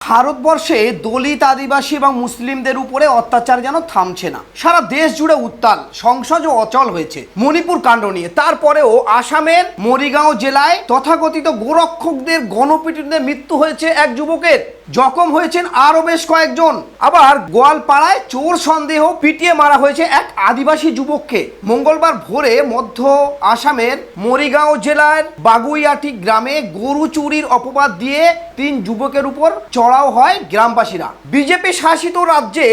ভারতবর্ষে দলিত আদিবাসী এবং মুসলিমদের উপরে অত্যাচার যেন থামছে না। সারা দেশ জুড়ে উত্তাল, সংসদ অচল হয়েছে মণিপুর কাণ্ড নিয়ে। তারপরেও আসামের মরিগাঁও জেলায় তথাকথিত গোরক্ষকদের গণপিটুনিতে মৃত্যু হয়েছে এক যুবকের। জখম হয়েছেন আরও বেশ কয়েকজন। আবার গোয়ালপাড়ায় চোর সন্দেহ পিটিয়ে মারা হয়েছে এক আদিবাসী যুবককে। মঙ্গলবার ভোরে মধ্য আসামের মরিগাঁও জেলার বাগুইয়াটি গ্রামে গরু চুরির অপবাদ দিয়ে তিন যুবকের উপর চড়াও হয় গ্রামবাসীরা। বিজেপি শাসিত রাজ্যে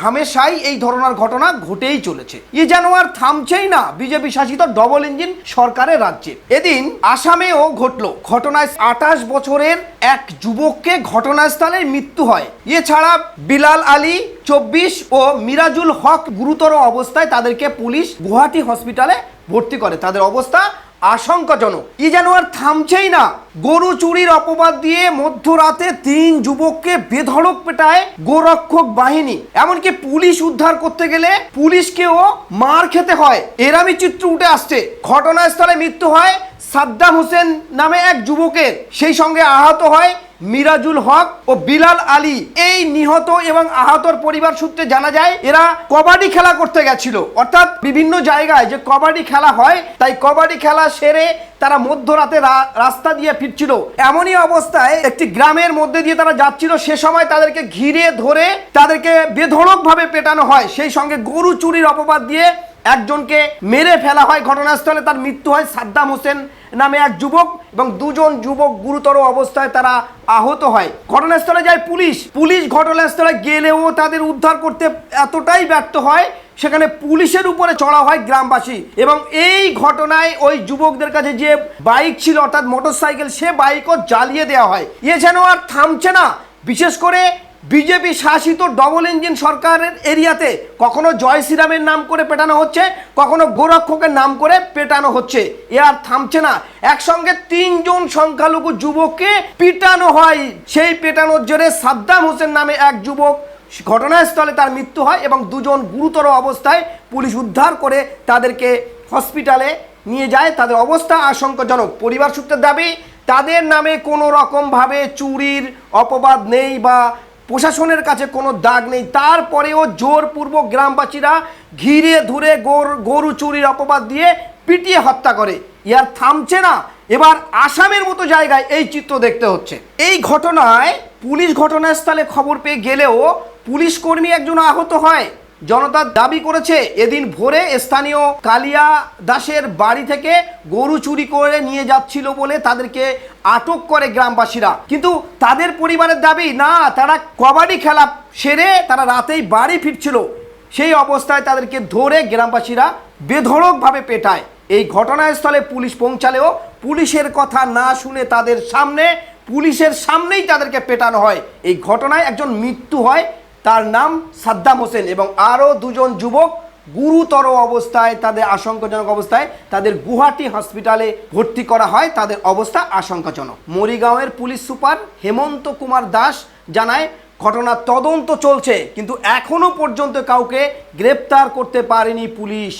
হামেশাই এই ধরনের ঘটনা ঘটেই চলেছে। এ যেন আর থামছেই না বিজেপি শাসিত ডবল ইঞ্জিন সরকারের রাজ্যে। এদিন আসামেও ঘটল। ঘটনায় আঠাশ বছরের এক যুবককে ঘটনাস্থলে মৃত্যু হয়। এছাড়া বিলাল আলী, চব্বিশ ও মিরাজুল হক গুরুতর অবস্থায় তাদেরকে পুলিশ গুয়াহাটি হসপিটালে ভর্তি করে। তাদের অবস্থা আশঙ্কাজনক। ই যেন আর থামছেই না। গরু চুরির অপবাদ দিয়ে মধ্যরাতে তিন যুবককে বেধড়ক পেটায় গোরক্ষক বাহিনী। এমনকি পুলিশ উদ্ধার করতে গেলে পুলিশকেও মার খেতে হয়। এরামি চিত্র উঠে আসছে। ঘটনাস্থলে মৃত্যু হয় সাদ্দাম হোসেন নামে এক যুবকের। সেই সঙ্গে আহত হয় মিরাজুল হক ও বিলাল আলী, এই নিহত এবং আহতর পরিবার সূত্রে জানা যায়, এরা কবাডি খেলা করতে গেছিল। অর্থাৎ বিভিন্ন জায়গায় যে কবাডি খেলা হয়, তাই কবাডি খেলা সেরে তারা মধ্যরাতে রাস্তা দিয়ে ফিরছিল। এমনই অবস্থায় একটি গ্রামের মধ্যে দিয়ে তারা যাচ্ছিল। সে সময় তাদেরকে ঘিরে ধরে তাদেরকে বেধড়ক ভাবে পেটানো হয়। সেই সঙ্গে গরু চুরির অপবাদ দিয়ে একজনকে মেরে ফেলা হয় ঘটনাস্থলে, তার মৃত্যু হয় সাদ্দাম হোসেন নামে এক যুবক এবং দুজন যুবক গুরুতর অবস্থায় তারা আহত হয়। ঘটনাস্থলে যায় পুলিশ। পুলিশ ঘটনাস্থলে গেলেও তাদের উদ্ধার করতে এতটাই ব্যর্থ হয়, সেখানে পুলিশের উপরে চড়া হয় গ্রামবাসী। এবং এই ঘটনায় ওই যুবকদের কাছে যে বাইক ছিল, অর্থাৎ মোটরসাইকেল, সে বাইকও জ্বালিয়ে দেওয়া হয়। এ যেন আর থামছে না। বিশেষ করে বিজেপি শাসিত ডবল ইঞ্জিন সরকারের এরিয়াতে কখনো জয় শ্রীরামের নাম করে পেটানো হচ্ছে, কখনো গোরক্ষকের নাম করে পেটানো হচ্ছে। এ আর থামছে না। একসঙ্গে তিনজন সংখ্যালঘু যুবককে পিটানো হয়। সেই পেটানোর জোরে সাদ্দাম হোসেন নামে এক যুবক ঘটনাস্থলে তার মৃত্যু হয় এবং দুজন গুরুতর অবস্থায় পুলিশ উদ্ধার করে তাদেরকে হসপিটালে নিয়ে যায়। তাদের অবস্থা আশঙ্কাজনক। পরিবার সূত্রের দাবি, তাদের নামে কোনো রকমভাবে চুরির, অপবাদ নেই বা প্রশাসনের কাছে কোনো দাগ নেই। তারপরেও জোরপূর্বক গ্রামবাসীরা ঘিরে ধরে গরু চুরির অপবাদ দিয়ে পিটিয়ে হত্যা করে। ইয়ার থামছে না। এবার আসামের মতো জায়গায় এই চিত্র দেখতে হচ্ছে। এই ঘটনায় পুলিশ ঘটনাস্থলে খবর পেয়ে গেলেও পুলিশ কর্মী একজন আহত হয়। জনতা দাবি করেছে, এদিন ভোরে স্থানীয় কালিয়া দাসের বাড়ি থেকে গরু চুরি করে নিয়ে যাচ্ছিল বলে তাদেরকে আটক করে গ্রামবাসীরা। কিন্তু তাদের পরিবারের দাবি, না, তারা কবাডি খেলা সেরে তারা রাতেই বাড়ি ফিরছিল। সেই অবস্থায় তাদেরকে ধরে গ্রামবাসীরা বেধড়কভাবে পেটায়। এই ঘটনাস্থলে পুলিশ পৌঁছালেও পুলিশের কথা না শুনে তাদের সামনে, পুলিশের সামনেই তাদেরকে পেটানো হয়। এই ঘটনায় একজন মৃত্যু হয় তার নাম সাদ্দাম হোসেন এবং আরও দুজন যুবক গুরুতর অবস্থায় তাদের আশঙ্কাজনক অবস্থায় তাদের গুহাটি হসপিটালে ভর্তি করা হয়। তাদের অবস্থা আশঙ্কাজনক। মরিগাঁওয়ের পুলিশ সুপার হেমন্ত কুমার দাস জানায় ঘটনার তদন্ত চলছে, কিন্তু এখনও পর্যন্ত কাউকে গ্রেপ্তার করতে পারেনি পুলিশ।